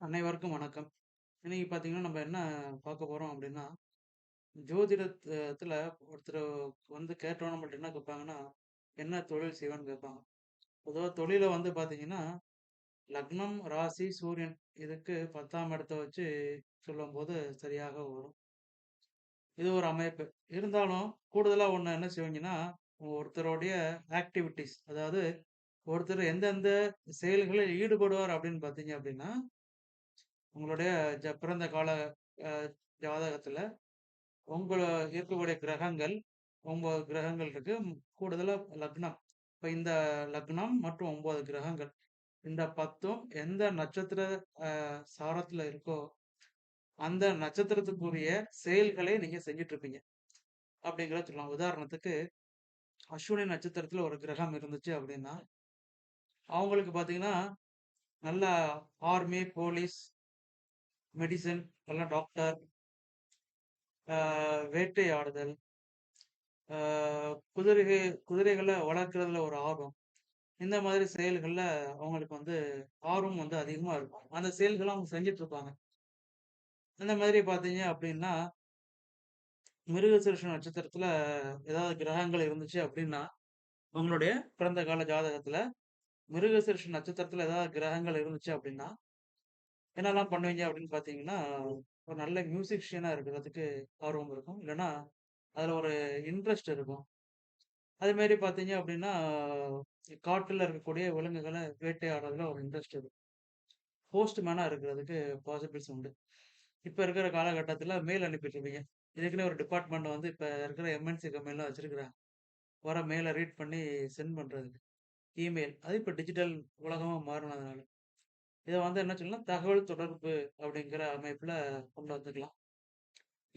அனைவருக்கும் வணக்கம். இன்னைக்கு பார்த்தீங்கன்னா, நம்ம என்ன பார்க்க போறோம் அப்படின்னா ஜோதிடத்துல ஒருத்தர் வந்து கேட்டோம் நம்மள்ட்ட என்ன கேட்பாங்கன்னா, "என்ன தொழில் செய்வேன்னு?" கேட்பாங்க. பொதுவாக தொழிலை வந்து பார்த்தீங்கன்னா, லக்னம், ராசி, சூரியன் இதுக்கு 10ஆம் இடத்த வச்சு சொல்லும்போது சரியாக வரும். இது ஒரு அமைப்பு. இருந்தாலும் கூடுதலாக ஒன்று என்ன செய்வீங்கன்னா, ஒருத்தருடைய ஆக்டிவிட்டீஸ் அதாவது ஒருத்தர் எந்தெந்த செயல்களில் ஈடுபடுவார் அப்படின்னு பார்த்தீங்க அப்படின்னா, உங்களுடைய ஜ பிறந்த கால அ ஜாதகத்துல உங்கள இருக்கக்கூடிய கிரகங்கள் ஒன்பது கிரகங்கள் இருக்கு. கூடுதலாக கூடுதலா லக்னம். இப்போ இந்த லக்னம் மற்றும் ஒன்பது கிரகங்கள். இந்த 10ம் எந்த நட்சத்திர அ சாரத்துல இருக்கோ, அந்த நட்சத்திரத்துக்குரிய செயல்களை நீங்க செஞ்சுட்டு இருப்பீங்க. அப்படிங்கிறத சொல்லலாம். உதாரணத்துக்கு அஸ்வினி நட்சத்திரத்துல ஒரு கிரகம் இருந்துச்சு அப்படின்னா, அவங்களுக்கு பார்த்தீங்கன்னா, நல்லா ஆர்மி, போலீஸ், மெடிசன் எல்லாம் டாக்டர், வேட்டையாடுதல், குதிரை குதிரைகளை குதிரைகள ஒரு ஆர்வம். இந்த மாதிரி செயல்களில் அவங்களுக்கு வந்து ஆர்வம் வந்து அதிகமாக இருக்கும். அந்த செயல்களை அவங்க செஞ்சிட்டு இருப்பாங்க. அந்த மாதிரி பார்த்தீங்க அப்படின்னா, மிருகசீர்ஷ நட்சத்திரத்துல ஏதாவது கிரகங்கள் இருந்துச்சு அப்படின்னா, உங்களுடைய பிறந்த கால ஜாதகத்துல மிருகசீர்ஷ நட்சத்திரத்துல ஏதாவது கிரகங்கள் இருந்துச்சு அப்படின்னா, என்னலாம் பண்ணுவீங்க அப்படின்னு பார்த்தீங்கன்னா, ஒரு நல்ல மியூசிக்ஷியனாக இருக்கிறதுக்கு ஆர்வம் இருக்கும். இல்லைன்னா அதில் ஒரு இன்ட்ரெஸ்ட் இருக்கும். அதுமாரி பார்த்தீங்க அப்படின்னா, காட்டில் இருக்கக்கூடிய விலங்குகளை வேட்டையாடுறதுல ஒரு இன்ட்ரெஸ்ட் இருக்கும். போஸ்ட்மேனாக இருக்கிறதுக்கு பாசிபிள்ஸ் உண்டு. இப்போ இருக்கிற காலகட்டத்தில் மெயில் அனுப்பிட்டுருப்பீங்க இதுக்குன்னு இதுக்குன்னே ஒரு டிபார்ட்மெண்ட் வந்து இப்போ இருக்கிற எம்.என்.சி கம்பெனிலாம் வச்சிருக்கிறாங்க. வர மெயிலை ரீட் பண்ணி சென்ட் பண்ணுறதுக்கு இமெயில். அது இப்போ டிஜிட்டல் உலகமாக மாறினதுனால இதை வந்து என்ன சொல்லலாம், தகவல் தொடர்பு அப்படிங்கிற அமைப்பில் கொண்டு வந்துக்கலாம்.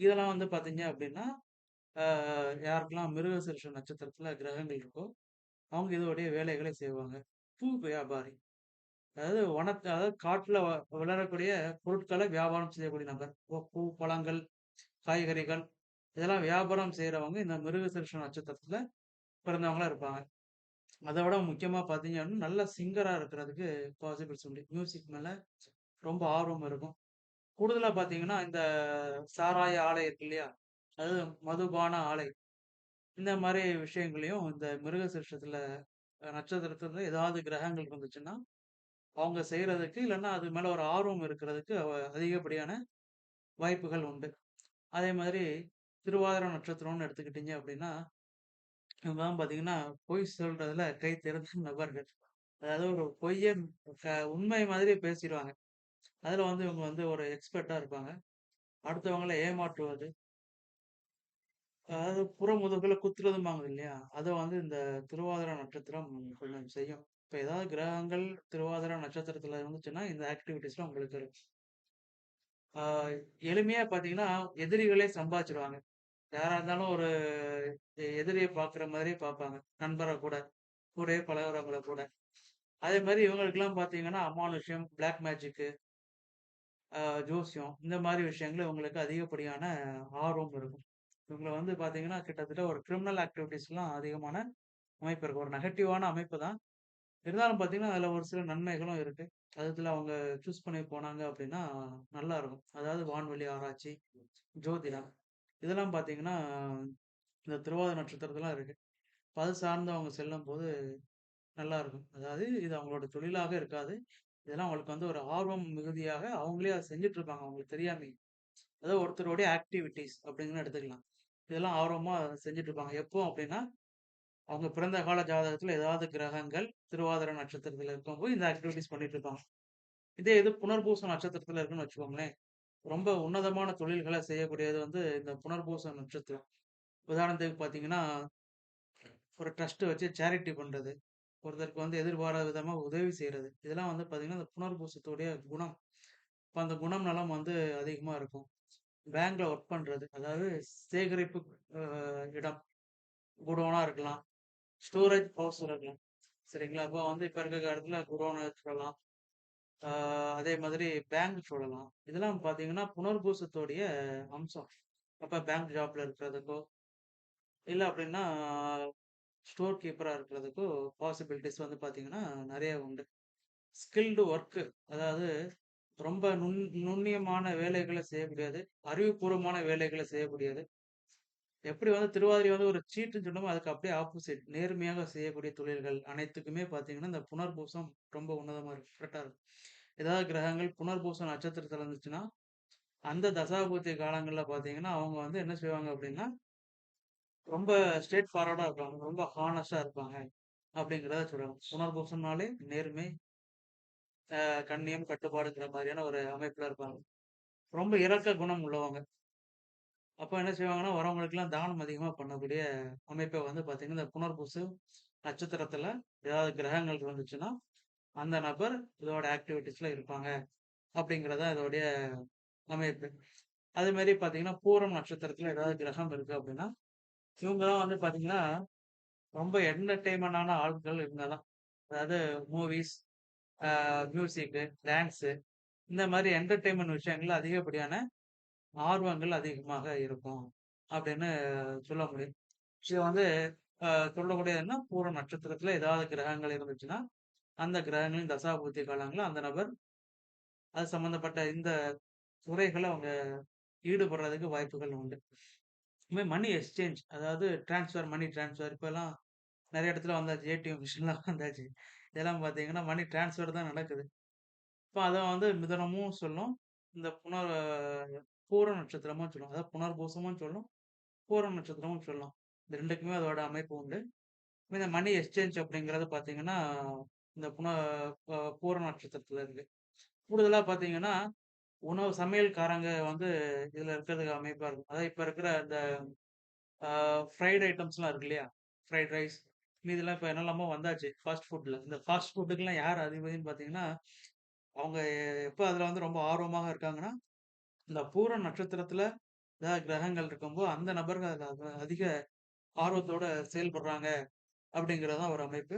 இதெல்லாம் வந்து பார்த்தீங்க அப்படின்னா, யாருக்கெல்லாம் மிருகசீரிஷ நட்சத்திரத்தில் கிரகங்கள் இருக்கோ, அவங்க இதோடைய வேலைகளை செய்வாங்க. பூ வியாபாரி. அதாவது வனத்த அதாவது காட்டில் வ வளரக்கூடிய பொருட்களை வியாபாரம் செய்யக்கூடிய நபர். பூ பழங்கள், காய்கறிகள் இதெல்லாம் வியாபாரம் செய்கிறவங்க இந்த மிருகசீரிஷ நட்சத்திரத்தில் பிறந்தவங்களா இருப்பாங்க. அத விட முக்கியமா பார்த்தீங்க அப்படின்னா, நல்ல சிங்கரா இருக்கிறதுக்கு பாசிபிள்ஸ் உண்டு. மியூசிக் மேல ரொம்ப ஆர்வம் இருக்கும். கூடுதலா பார்த்தீங்கன்னா, இந்த சாராய ஆலை இருக்கு இல்லையா? அதாவது மதுபான ஆலை. இந்த மாரி விஷயங்களையும் இந்த மிருகசீரிஷத்துல அ நட்சத்திரத்துல ஏதாவது கிரகங்கள் இருந்துச்சுன்னா, அவங்க செய்றதுக்கு இல்லன்னா அது மேல ஒரு ஆர்வம் இருக்கிறதுக்கு அதிகப்படியான வாய்ப்புகள் உண்டு. அதே மாதிரி திருவாதிரை நட்சத்திரம்னு எடுத்துக்கிட்டீங்க அப்படின்னா, இவங்கலாம் பார்த்தீங்கன்னா, பொய் சொல்றதுல கை திறந்த நபர்கள். அதாவது ஒரு பொய்ய உண்மை மாதிரி பேசிடுவாங்க அதுல வந்து இவங்க வந்து ஒரு எக்ஸ்பெர்ட்டா இருப்பாங்க. அடுத்தவங்களை ஏமாற்றுவது. அதாவது புறமுதுகுல குத்துறதும்பாங்க இல்லையா? அதை வந்து இந்த திருவாதிரை நட்சத்திரம் கொஞ்சம் செய்யும். இப்ப ஏதாவது கிரகங்கள் திருவாதிரை நட்சத்திரத்துல இருந்துச்சுன்னா, இந்த ஆக்டிவிட்டீஸ்லாம் உங்களுக்கு இருக்கும். ஆ எளிமையா பார்த்தீங்கன்னா, எதிரிகளே சம்பாதிச்சிருவாங்க யாரா இருந்தாலும் ஒரு எதிரியை பாக்குற பார்க்குற பார்ப்பாங்க. நண்பரை கூட. கூடயே பழகுறவங்கள கூட. அதே மாதிரி இவங்களுக்கெல்லாம் பார்த்தீங்கன்னா, அமானுஷ்யம், பிளாக் மேஜிக்கு, ஜோசியம் இந்த மாதிரி விஷயங்கள் இவங்களுக்கு அதிகப்படியான ஆர்வம் இருக்கும். இவங்கள வந்து பார்த்தீங்கன்னா, கிட்டத்தட்ட ஒரு கிரிமினல் ஆக்டிவிட்டீஸ்லாம் அதிகமான அமைப்பு இருக்கு. ஒரு நெகட்டிவான அமைப்பு தான். இருந்தாலும் பார்த்தீங்கன்னா, அதில் ஒரு சில நன்மைகளும் இருக்கு. அதுல அவங்க சூஸ் பண்ணி போனாங்க அப்படின்னா, நல்லா இருக்கும் அதாவது வான்வெளி ஆராய்ச்சி, ஜோதிடம் இதெல்லாம் பார்த்தீங்கன்னா, இந்த திருவாதிரை நட்சத்திரத்தெல்லாம் இருக்கு. அது சார்ந்து அவங்க செல்லும் போது நல்லா இருக்கும் அதாவது இது அவங்களோட தொழிலாக இருக்காது. இதெல்லாம் அவங்களுக்கு வந்து ஒரு ஆர்வம் மிகுதியாக அவங்களே அதை செஞ்சுட்டு இருப்பாங்க. அவங்களுக்கு தெரியாமயே. அதாவது ஒருத்தருடைய ஆக்டிவிட்டீஸ் அப்படிங்கன்னு எடுத்துக்கலாம். இதெல்லாம் ஆர்வமா செஞ்சுட்டு இருப்பாங்க. எப்போ அப்படின்னா, அவங்க பிறந்த கால ஜாதகத்துல ஏதாவது கிரகங்கள் திருவாதிரை நட்சத்திரத்துல இருக்கும்போது இந்த ஆக்டிவிட்டீஸ் பண்ணிட்டு இருப்பாங்க. இதே இது புனர்பூச நட்சத்திரத்துல இருக்குன்னு வச்சுக்கோங்களேன். ரொம்ப உன்னதமான தொழில்களை செய்யக்கூடியது வந்து இந்த புனர்பூச நட்சத்திரம். உதாரணத்துக்கு பார்த்தீங்கன்னா, ஒரு ட்ரஸ்ட் வச்சு சேரிட்டி பண்ணுறது ஒருத்தருக்கு வந்து எதிர்பாராத விதமாக உதவி செய்கிறது இதெல்லாம் வந்து பார்த்தீங்கன்னா, இந்த புனர்பூசத்துடைய குணம். இப்போ அந்த குணம் நலம் வந்து அதிகமாக இருக்கும். பேங்க்ல ஒர்க் பண்ணுறது அதாவது சேகரிப்பு இடம். குடோனாக இருக்கலாம். ஸ்டோரேஜ் ஹவுஸ் இருக்கலாம். சரிங்களா? அப்போ வந்து இப்போ இருக்க காலத்தில் குடோன் இருக்கலாம் அதே மாதிரி பேங்க் சொல்லலாம். இதெல்லாம் பார்த்தீங்கன்னா, புனர்பூசத்தோடைய அம்சம். அப்போ பேங்க் ஜாப்ல இருக்கிறதுக்கோ, இல்லை அப்படின்னா ஸ்டோர் கீப்பராக இருக்கிறதுக்கோ பாசிபிலிட்டிஸ் வந்து பார்த்தீங்கன்னா, நிறைய உண்டு. ஸ்கில்டு ஒர்க்கு அதாவது ரொம்ப நுண் நுண்ணியமான வேலைகளை செய்ய முடியாது அறிவுபூர்வமான வேலைகளை செய்ய முடியாது எப்படி வந்து திருவாதிரை வந்து ஒரு சீட்டுன்னு சொன்னோமோ, அதுக்கு அப்படியே ஆப்போசிட். நேர்மையாக செய்யக்கூடிய தொழில்கள் அனைத்துக்குமே பார்த்தீங்கன்னா, இந்த புனர்பூசம் ரொம்ப உன்னதமாக இருக்கும். கரெக்டாக இருக்கும். ஏதாவது கிரகங்கள் புனர்பூசம் நட்சத்திரத்தில் இருந்துச்சுன்னா, அந்த தசாபூர்த்தி காலங்களில் பார்த்தீங்கன்னா, அவங்க வந்து என்ன செய்வாங்க அப்படின்னா, ரொம்ப ஸ்ட்ரேட் ஃபார்வர்டாக இருப்பாங்க. ரொம்ப ஹானஸ்டாக இருப்பாங்க. அப்படிங்கிறத சொல்கிறாங்க புனர்பூசம்னாலே நேர்மை, கண்ணியம், கட்டுப்பாடுங்கிற மாதிரியான ஒரு அமைப்பில் இருப்பாங்க. ரொம்ப இறக்க குணம் உள்ளவங்க. அப்ப என்ன செய்வாங்கன்னா, வரவங்களுக்கெல்லாம் தானம் அதிகமா பண்ணக்கூடிய அமைப்பை வந்து பாத்தீங்கன்னா இந்த புனர்பூசு நட்சத்திரத்துல ஏதாவது கிரகங்கள் இருந்துச்சுன்னா, அந்த நபர் இதோட ஆக்டிவிட்டிஸ்ல இருப்பாங்க. அப்படிங்கிறது தான் இதோடைய அமைப்பு. அதேமாரி பாத்தீங்கன்னா பூரம் நட்சத்திரத்துல ஏதாவது கிரகம் இருக்கு அப்படின்னா, இவங்கலாம் வந்து பாத்தீங்கன்னா ரொம்ப என்டர்டெயின்மென்ட்டான ஆட்கள் இவங்க தான். அதாவது மூவிஸ், மியூசிக்கு, டான்ஸு இந்த மாதிரி என்டர்டைன்மெண்ட் விஷயங்கள்ல அதிகப்படியான ஆர்வங்கள் அதிகமாக இருக்கும். அப்படின்னு சொல்ல முடியும். இது வந்து அ சொல்லக்கூடியதுன்னா, பூர நட்சத்திரத்துல ஏதாவது கிரகங்கள் இருந்துச்சுன்னா, அந்த கிரகங்களின் தசாபூர்த்தி காலங்கள்ல அந்த நபர் அது சம்மந்தப்பட்ட இந்த துறைகள அவங்க ஈடுபடுறதுக்கு வாய்ப்புகள் உண்டு. இதுமாரி மணி எக்ஸ்சேஞ்ச் அதாவது டிரான்ஸ்ஃபர் மணி டிரான்ஸ்ஃபர் இப்பலாம் நெறைய இடத்துல வந்தாச்சு. ஏடிஎம் மிஷின்லாம் வந்தாச்சு. இதெல்லாம் பார்த்தீங்கன்னா, மணி டிரான்ஸ்ஃபர் தான் நடக்குது. இப்ப அத வந்து மிதனமும் சொல்லும். இந்த புனர் பூர நட்சத்திரமா சொல்லும். அதாவது புனர்பூசமும் சொல்லும். பூர நட்சத்திரமும் சொல்லலாம். இந்த ரெண்டுக்குமே அதோட அமைப்பு உண்டு. இந்த மணி எக்ஸ்சேஞ்ச் அப்படிங்கிறது பார்த்தீங்கன்னா, இந்த புன பூர நட்சத்திரத்துல இருக்கு. கூடுதலா பார்த்தீங்கன்னா, உணவு சமையல்காரங்க வந்து இதுல இருக்கிறதுக்கு அமைப்பா இருக்கும். அதாவது இப்ப இருக்கிற இந்த ஃப்ரைட் ஐட்டம்ஸ்லாம் இருக்கு இல்லையா? ஃப்ரைட் ரைஸ் இதெல்லாம் இப்ப என்னெல்லாமோ வந்தாச்சு. ஃபாஸ்ட் ஃபுட்ல. இந்த ஃபாஸ்ட் ஃபுட்டுக்குலாம் யார் அதிபதினு பார்த்தீங்கன்னா, அவங்க எப்ப அதுல வந்து ரொம்ப ஆர்வமாக இருக்காங்கன்னா, இந்த பூர நட்சத்திரத்துல ஏதாவது கிரகங்கள் இருக்கும்போது, அந்த நபர்கள் அதுல அதிக ஆர்வத்தோட செயல்படுறாங்க. அப்படிங்கிறது தான் ஒரு அமைப்பு.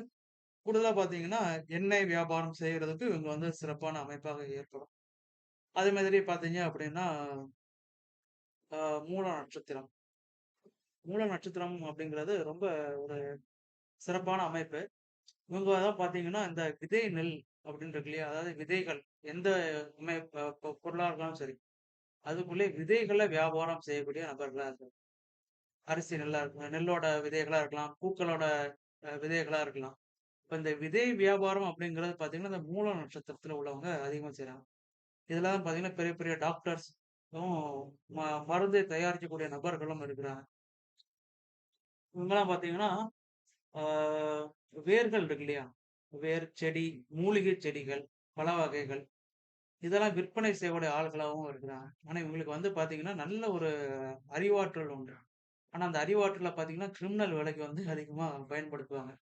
கூடுதலா பார்த்தீங்கன்னா, எண்ணெய் வியாபாரம் செய்கிறதுக்கு இவங்க வந்து சிறப்பான அமைப்பாக ஏற்படும். அதே மாதிரி பார்த்தீங்க அப்படின்னா மூல நட்சத்திரம். மூல நட்சத்திரம் அப்படிங்கிறது ரொம்ப ஒரு சிறப்பான அமைப்பு. இவங்க தான் பார்த்தீங்கன்னா, இந்த விதை நெல் அப்படின்னு இருக்கு இல்லையா? அதாவது விதைகள் எந்த அமை ப பொருளா இருந்தாலும் சரி. அதுக்குள்ளே விதைகளை வியாபாரம் செய்யக்கூடிய நபர்களா இருக்காங்க. அரிசி நல்லா இருக்கலாம், நெல்லோட விதைகளா இருக்கலாம், பூக்களோட விதைகளாக விதைகளா இருக்கலாம். இப்ப இந்த விதை வியாபாரம் அப்படிங்கிறது பார்த்தீங்கன்னா, இந்த மூல நட்சத்திரத்தில் உள்ளவங்க அதிகமா செய்கிறாங்க இதெல்லாம் தான் பார்த்தீங்கன்னா, பெரிய பெரிய டாக்டர்ஸ் ம மருந்து தயாரிக்கக்கூடிய நபர்களும் இருக்கிறாங்க. இவங்கெல்லாம் பார்த்தீங்கன்னா, வேர்கள் இருக்கு இல்லையா? வேர், செடி, மூலிகை செடிகள், பல வகைகள் இதெல்லாம் விற்பனை செய்யக்கூடிய ஆள்களாகவும் இருக்கிறாங்க. ஆனால் இவங்களுக்கு வந்து பார்த்தீங்கன்னா, நல்ல ஒரு அறிவாற்றல் உண்டு. ஆனால் அந்த அறிவாற்றலை பார்த்தீங்கன்னா, கிரிமினல் வேலைக்கு வந்து அதிகமாக பயன்படுத்துவாங்க.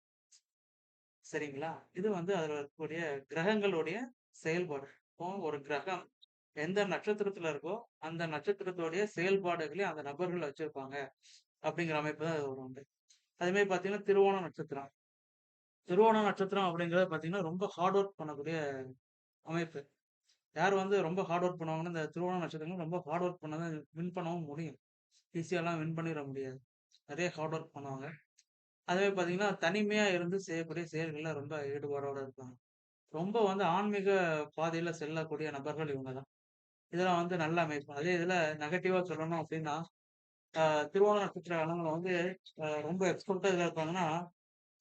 சரிங்களா? இது வந்து அதில் இருக்கக்கூடிய கிரகங்களுடைய செயல்பாடு. இப்போ ஒரு கிரகம் எந்த நட்சத்திரத்தில் இருக்கோ, அந்த நட்சத்திரத்துடைய செயல்பாடுகளையும் அந்த நபர்கள் வச்சிருப்பாங்க. அப்படிங்கிற அமைப்பு தான் ஒரு உண்டு. அதேமாரி பார்த்தீங்கன்னா, திருவோண நட்சத்திரம். திருவோண நட்சத்திரம் அப்படிங்கிறது பார்த்தீங்கன்னா, ரொம்ப ஹார்ட் ஒர்க் பண்ணக்கூடிய அமைப்பு. யார் வந்து ரொம்ப ஹார்ட் ஒர்க் பண்ணுவாங்கன்னா, இந்த திருவோண நட்சத்திரங்கள் ரொம்ப ஹார்ட் ஒர்க் பண்ணா தான் வின் பண்ணவும் முடியும். ஈஸியாலாம் வின் பண்ணிட முடியாது. நிறைய ஹார்ட் ஒர்க் பண்ணுவாங்க. அதுவே பார்த்தீங்கன்னா, தனிமையாக இருந்து செய்யக்கூடிய செயல்களில் ரொம்ப ஈடுபாடோட இருப்பாங்க. ரொம்ப வந்து ஆன்மீக பாதையில் செல்லக்கூடிய நபர்கள் இவங்க தான். இதெல்லாம் வந்து நல்ல அமைப்பு. அதே இதில் நெகட்டிவாக சொல்லணும் அப்படின்னா அ திருவோண நட்சத்திர ஆளுங்க வந்து ரொம்ப எக்ஸ்பர்ட்டாக இதில் இருப்பாங்கன்னா,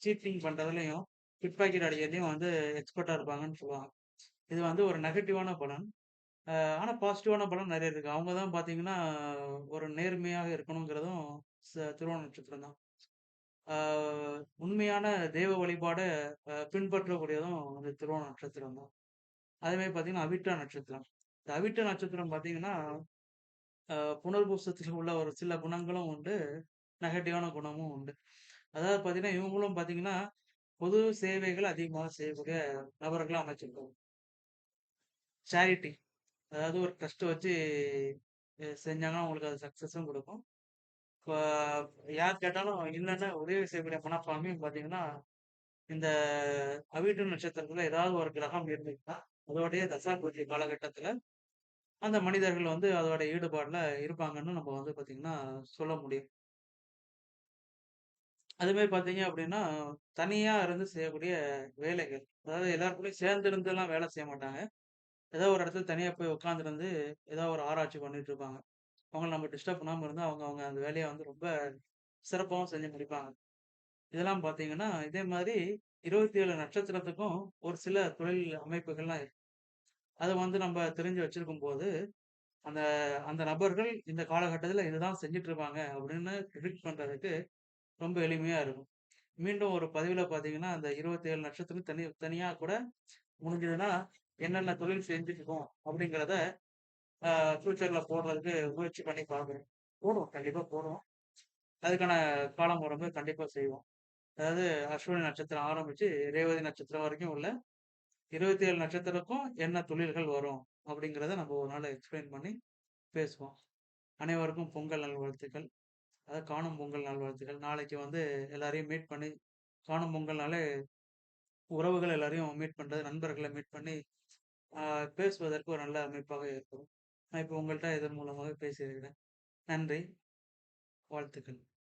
சீட்டிங் பண்ணுறதுலையும் பிட் பாக்கெட் அடிக்கிறதுலயும் வந்து எக்ஸ்பர்ட்டாக இருப்பாங்கன்னு சொல்லுவாங்க. இது வந்து ஒரு நெகட்டிவான பலன். ஆனால் பாசிட்டிவான பலன் நிறைய இருக்கு. அவங்க தான் பார்த்தீங்கன்னா, ஒரு நேர்மையாக இருக்கணுங்கிறதும் ச திருவோண நட்சத்திரம் தான். உண்மையான தெய்வ வழிபாடை பின்பற்றக்கூடியதும் அந்த திருவோண நட்சத்திரம் தான். அதேமாரி பார்த்தீங்கன்னா, அவிட்ட நட்சத்திரம். இந்த அவிட்ட நட்சத்திரம் பார்த்தீங்கன்னா, புனர்பூசத்தில் உள்ள ஒரு சில குணங்களும் உண்டு. நெகட்டிவான குணமும் உண்டு. அதாவது பார்த்தீங்கன்னா, இவங்களும் பார்த்தீங்கன்னா, பொது சேவைகள் அதிகமாக செய்யக்கூடிய நபர்களாக அமைச்சிருக்காங்க. சேரிட்டி அதாவது ஒரு ட்ரஸ்ட்டு வச்சு செஞ்சாங்கன்னா, அவங்களுக்கு அது சக்ஸஸும் கொடுக்கும் இப்போ யார் கேட்டாலும் என்னென்ன உதவி செய்யக்கூடிய மனப்பான்மையும் பார்த்தீங்கன்னா, இந்த அவிட்டு நட்சத்திரத்தில் ஏதாவது ஒரு கிரகம் இருந்துச்சுன்னா, அதோடைய தசாபுத்தி காலகட்டத்தில் அந்த மனிதர்கள் வந்து அதோட ஈடுபாடில் இருப்பாங்கன்னு நம்ம வந்து பார்த்தீங்கன்னா, சொல்ல முடியும். அதுமாரி பார்த்தீங்க அப்படின்னா தனியாக இருந்து செய்யக்கூடிய வேலைகள். அதாவது எல்லாருக்குள்ளேயும் சேர்ந்து இருந்துலாம் வேலை செய்ய மாட்டாங்க. ஏதோ ஒரு இடத்துல தனியா போய் உட்காந்துருந்து, ஏதோ ஒரு ஆராய்ச்சி பண்ணிட்டு இருப்பாங்க. அவங்கள நம்ம டிஸ்டர்ப் பண்ணாம இருந்தா, அவங்க அவங்க அந்த வேலைய வந்து ரொம்ப சிறப்பாவும் செஞ்சு முடிப்பாங்க. இதெல்லாம் பார்த்தீங்கன்னா, இதே மாரி 27 நட்சத்திரத்துக்கும் ஒரு சில தொழில் அமைப்புகள்லாம் இருக்கு. அத வந்து நம்ம தெரிஞ்சு வச்சிருக்கும்போது, அந்த அந்த நபர்கள் இந்த காலகட்டத்தில இதுதான் செஞ்சுட்டு இருப்பாங்க அப்படின்னு ப்ரிடிக்ட் பண்றதுக்கு ரொம்ப எளிமையா இருக்கும். மீண்டும் ஒரு பதிவுல பார்த்தீங்கன்னா, அந்த 27 நட்சத்திரம் தனி தனியா கூட முடிஞ்சதுன்னா, என்னென்ன தொழில் செஞ்சுட்டுருக்கோம் அப்படிங்கிறத அ ஃபியூச்சர்ல போடுறதுக்கு முயற்சி பண்ணி பார்க்குறேன். போடுவோம். கண்டிப்பாக போடுவோம். அதுக்கான காலம் உடம்பு கண்டிப்பாக செய்வோம். அதாவது அஸ்வினி நட்சத்திரம் ஆரம்பிச்சு ரேவதி நட்சத்திரம் வரைக்கும் உள்ள 27 நட்சத்திரக்கும் என்ன தொழில்கள் வரும் அப்படிங்கிறத நம்ம ஒரு நாள் எக்ஸ்பிளைன் பண்ணி பேசுவோம். அனைவருக்கும் பொங்கல் நல்வாழ்த்துக்கள். அதாவது காணும் பொங்கல் நல்வாழ்த்துக்கள். நாளைக்கு வந்து எல்லாரையும் மீட் பண்ணி காணும் பொங்கல்னாலே உறவுகள் எல்லாரையும் மீட் பண்ணுறது நண்பர்களை மீட் பண்ணி பேசுவதற்கு ஒரு நல்ல அமைப்பாக இருக்கும். நான் இப்போ உங்கள்கிட்ட இதன் மூலமாக பேசியிருக்கிறேன். நன்றி. வாழ்த்துக்கள்.